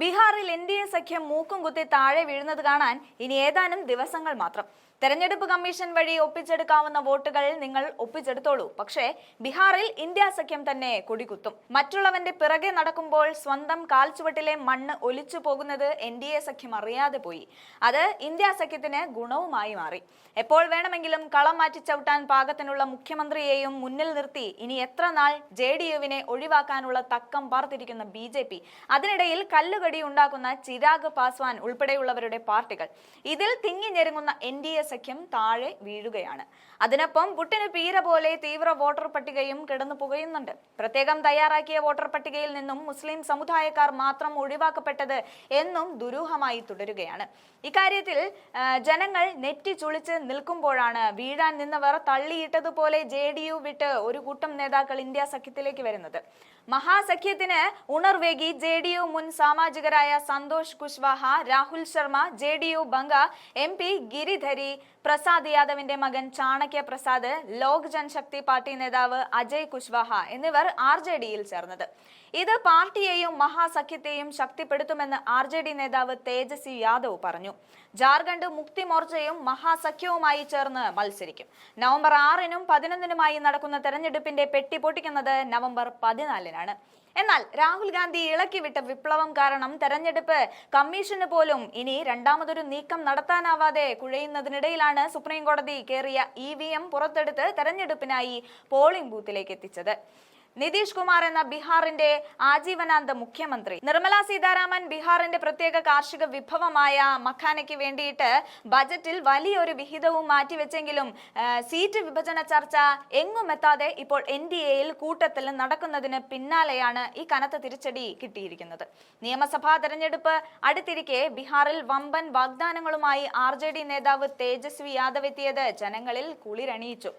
ബീഹാറിൽ N D A സഖ്യം മൂക്കും കുത്തി താഴെ വീഴുന്നത് കാണാൻ ഇനി ഏതാനും ദിവസങ്ങൾ മാത്രം. തെരഞ്ഞെടുപ്പ് കമ്മീഷൻ വഴി ഒപ്പിച്ചെടുക്കാവുന്ന വോട്ടുകൾ നിങ്ങൾ ഒപ്പിച്ചെടുത്തോളൂ. പക്ഷേ ബീഹാറിൽ ഇന്ത്യ സഖ്യം തന്നെ കൊടികുത്തും. മറ്റുള്ളവന്റെ പിറകെ നടക്കുമ്പോൾ സ്വന്തം കാൽച്ചുവട്ടിലെ മണ്ണ് ഒലിച്ചു പോകുന്നത് എൻ ഡി എ സഖ്യം അറിയാതെ പോയി. അത് ഇന്ത്യ സഖ്യത്തിന് ഗുണവുമായി മാറി. എപ്പോൾ വേണമെങ്കിലും കളം മാറ്റി ചവിട്ടാൻ പാകത്തിനുള്ള മുഖ്യമന്ത്രിയെയും മുന്നിൽ നിർത്തി ഇനി എത്ര നാൾ ജെ ഡി യുവിനെ ഒഴിവാക്കാനുള്ള തക്കം പാർത്തിരിക്കുന്ന ബി ജെ പി അതിനിടയിൽ കല്ലുകടി ഉണ്ടാക്കുന്ന ചിരാഗ് പാസ്വാൻ ഉൾപ്പെടെയുള്ളവരുടെ പാർട്ടികൾ. ഇതിൽ തിങ്ങി ഞെരുങ്ങുന്ന എൻ ഡി എ സഖ്യം താഴെ വീഴുകയാണ്. അതിനൊപ്പം പുട്ടിന് പീര പോലെ തീവ്ര വോട്ടർ പട്ടികയും കിടന്നു പുകയുന്നുണ്ട്. പ്രത്യേകം തയ്യാറാക്കിയ വോട്ടർ പട്ടികയിൽ നിന്നും മുസ്ലിം സമുദായക്കാർ മാത്രം ഒഴിവാക്കപ്പെട്ടത് എന്നും ദുരൂഹമായി തുടരുകയാണ്. ഇക്കാര്യത്തിൽ ജനങ്ങൾ നെറ്റി ചുളിച്ച് നിൽക്കുമ്പോഴാണ് വീഴാൻ നിന്നവർ തള്ളിയിട്ടതുപോലെ ജെ ഡി യു വിട്ട് ഒരു കൂട്ടം നേതാക്കൾ ഇന്ത്യ സഖ്യത്തിലേക്ക് വരുന്നത്. മഹാസഖ്യത്തിന് ഉണർവേകി ജെ ഡി യു മുൻ സാമാജികരായ Santosh Kushwaha Rahul Sharma J D U Banka M P Giridhari Prasad യാദവിന്റെ മകൻ ചാണക്യ പ്രസാദ് ലോക് ജൻശക്തി പാർട്ടി നേതാവ് അജയ് കുശ്വാഹ എന്നിവർ ആർ ജെ ഡിയിൽ ചേർന്നത്. ഇത് പാർട്ടിയെയും മഹാസഖ്യത്തെയും ശക്തിപ്പെടുത്തുമെന്ന് ആർ ജെ ഡി നേതാവ് തേജസ്വി യാദവ് പറഞ്ഞു. ജാർഖണ്ഡ് മുക്തി മോർച്ചയും മഹാസഖ്യവുമായി ചേർന്ന് മത്സരിക്കും. നവംബർ ആറിനും പതിനൊന്നിനുമായി നടക്കുന്ന തെരഞ്ഞെടുപ്പിന്റെ പെട്ടി പൊട്ടിക്കുന്നത് നവംബർ പതിനാലിനാണ്. എന്നാൽ രാഹുൽ ഗാന്ധി ഇളക്കിവിട്ട വിപ്ലവം കാരണം തെരഞ്ഞെടുപ്പ് കമ്മീഷന് പോലും ഇനി രണ്ടാമതൊരു നീക്കം നടത്താനാവാതെ കുഴയുന്നതിനിടയിലാണ് സുപ്രീം കോടതി കേറിയ ഇ വി എം പുറത്തെടുത്ത് തെരഞ്ഞെടുപ്പിനായി പോളിംഗ് ബൂത്തിലേക്ക് എത്തിച്ചത്. നിതീഷ് കുമാർ എന്ന ബീഹാറിന്റെ ആജീവനാന്ത മുഖ്യമന്ത്രി. നിർമ്മല സീതാരാമൻ ബീഹാറിന്റെ പ്രത്യേക കാർഷിക വിഭവമായ മഖാനയ്ക്ക് വേണ്ടിയിട്ട് ബജറ്റിൽ വലിയൊരു വിഹിതവും മാറ്റിവെച്ചെങ്കിലും സീറ്റ് വിഭജന ചർച്ച എങ്ങും എത്താതെ ഇപ്പോൾ എൻ ഡി എയിൽ കൂട്ടത്തിൽ നടക്കുന്നതിന് പിന്നാലെയാണ് ഈ കനത്ത തിരിച്ചടി കിട്ടിയിരിക്കുന്നത്. നിയമസഭാ തെരഞ്ഞെടുപ്പ് അടുത്തിരിക്കെ ബീഹാറിൽ വമ്പൻ വാഗ്ദാനങ്ങളുമായി ആർ നേതാവ് തേജസ്വി യാദവ് എത്തിയത് ജനങ്ങളിൽ കുളിരണിയിച്ചു.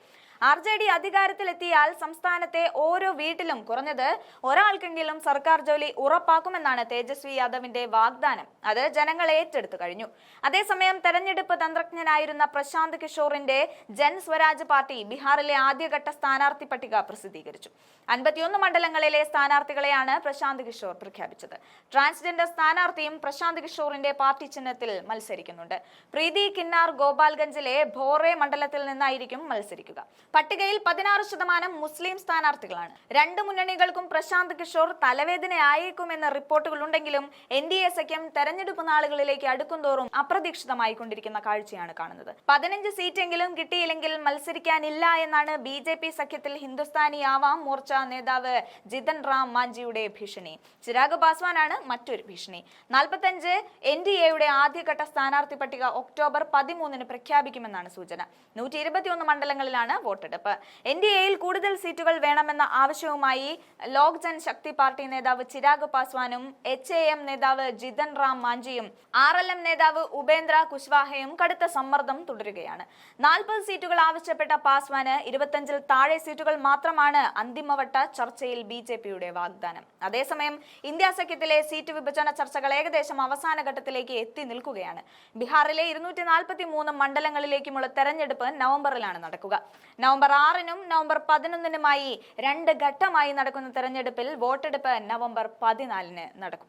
ആർ ജെ ഡി അധികാരത്തിലെത്തിയാൽ സംസ്ഥാനത്തെ ഓരോ വീട്ടിലും കുറഞ്ഞത് ഒരാൾക്കെങ്കിലും സർക്കാർ ജോലി ഉറപ്പാക്കുമെന്നാണ് തേജസ്വി യാദവിന്റെ വാഗ്ദാനം. അത് ജനങ്ങൾ ഏറ്റെടുത്തു കഴിഞ്ഞു. അതേസമയം തെരഞ്ഞെടുപ്പ് തന്ത്രജ്ഞനായിരുന്ന പ്രശാന്ത് കിഷോറിന്റെ ജൻ സ്വരാജ് പാർട്ടി ബീഹാറിലെ ആദ്യഘട്ട സ്ഥാനാർത്ഥി പട്ടിക പ്രസിദ്ധീകരിച്ചു. അൻപത്തിയൊന്ന് മണ്ഡലങ്ങളിലെ സ്ഥാനാർത്ഥികളെയാണ് പ്രശാന്ത് കിഷോർ പ്രഖ്യാപിച്ചത്. ട്രാൻസ്ജെൻഡർ സ്ഥാനാർത്ഥിയും പ്രശാന്ത് കിഷോറിന്റെ പാർട്ടി ചിഹ്നത്തിൽ മത്സരിക്കുന്നുണ്ട്. പ്രീതി കിന്നാർ ഗോപാൽഗഞ്ചിലെ ഭോറെ മണ്ഡലത്തിൽ നിന്നായിരിക്കും മത്സരിക്കുക. പട്ടികയിൽ പതിനാറ് ശതമാനം മുസ്ലിം സ്ഥാനാർത്ഥികളാണ്. രണ്ട് മുന്നണികൾക്കും പ്രശാന്ത് കിഷോർ തലവേദനയായേക്കുമെന്ന റിപ്പോർട്ടുകൾ ഉണ്ടെങ്കിലും എൻ ഡി എ സഖ്യം തെരഞ്ഞെടുപ്പ് നാളുകളിലേക്ക് അടുക്കുംതോറും അപ്രതീക്ഷിതമായി കൊണ്ടിരിക്കുന്ന കാഴ്ചയാണ് കാണുന്നത്. പതിനഞ്ച് സീറ്റെങ്കിലും കിട്ടിയില്ലെങ്കിൽ മത്സരിക്കാനില്ല എന്നാണ് ബി ജെ പി സഖ്യത്തിൽ ഹിന്ദുസ്ഥാനി ആവാം മോർച്ച നേതാവ് ജിതൻ റാം മാഞ്ചിയുടെ ഭീഷണി. ചിരാഗ് പാസ്വാനാണ് മറ്റൊരു ഭീഷണി. നാൽപ്പത്തഞ്ച് എൻ ഡി എയുടെ ആദ്യഘട്ട സ്ഥാനാർത്ഥി പട്ടിക ഒക്ടോബർ പതിമൂന്നിന് പ്രഖ്യാപിക്കുമെന്നാണ് സൂചന. നൂറ്റി ഇരുപത്തിയൊന്ന് മണ്ഡലങ്ങളിലാണ് വോട്ടെടുപ്പ് എൻ ഡി എയിൽ കൂടുതൽ സീറ്റുകൾ വേണമെന്ന ആവശ്യവുമായി ലോക് ജൻ ശക്തി പാർട്ടി നേതാവ് ചിരാഗ് പാസ്വാനും എച്ച് എ എം നേതാവ് ജിതൻ റാം മാഞ്ചിയും ആർ എൽ എം നേതാവ് ഉപേന്ദ്ര കുശ്വാഹയും കടുത്ത സമ്മർദ്ദം തുടരുകയാണ്. നാൽപ്പത് സീറ്റുകൾ ആവശ്യപ്പെട്ട പാസ്വാന് ഇരുപത്തഞ്ചിൽ താഴെ സീറ്റുകൾ മാത്രമാണ് അന്തിമവട്ട ചർച്ചയിൽ ബി ജെ പിയുടെ വാഗ്ദാനം. അതേസമയം ഇന്ത്യ സഖ്യത്തിലെ സീറ്റ് വിഭജന ചർച്ചകൾ ഏകദേശം അവസാന ഘട്ടത്തിലേക്ക് എത്തി നിൽക്കുകയാണ്. ബീഹാറിലെ ഇരുന്നൂറ്റി നാൽപ്പത്തി മൂന്ന് മണ്ഡലങ്ങളിലേക്കുമുള്ള തെരഞ്ഞെടുപ്പ് നവംബറിലാണ് നടക്കുക. നവംബർ ആറിനും നവംബർ പതിനൊന്നിനുമായി രണ്ട് ഘട്ടമായി നടക്കുന്ന തെരഞ്ഞെടുപ്പിൽ വോട്ടെടുപ്പ് നവംബർ പതിനാലിന് നടക്കും.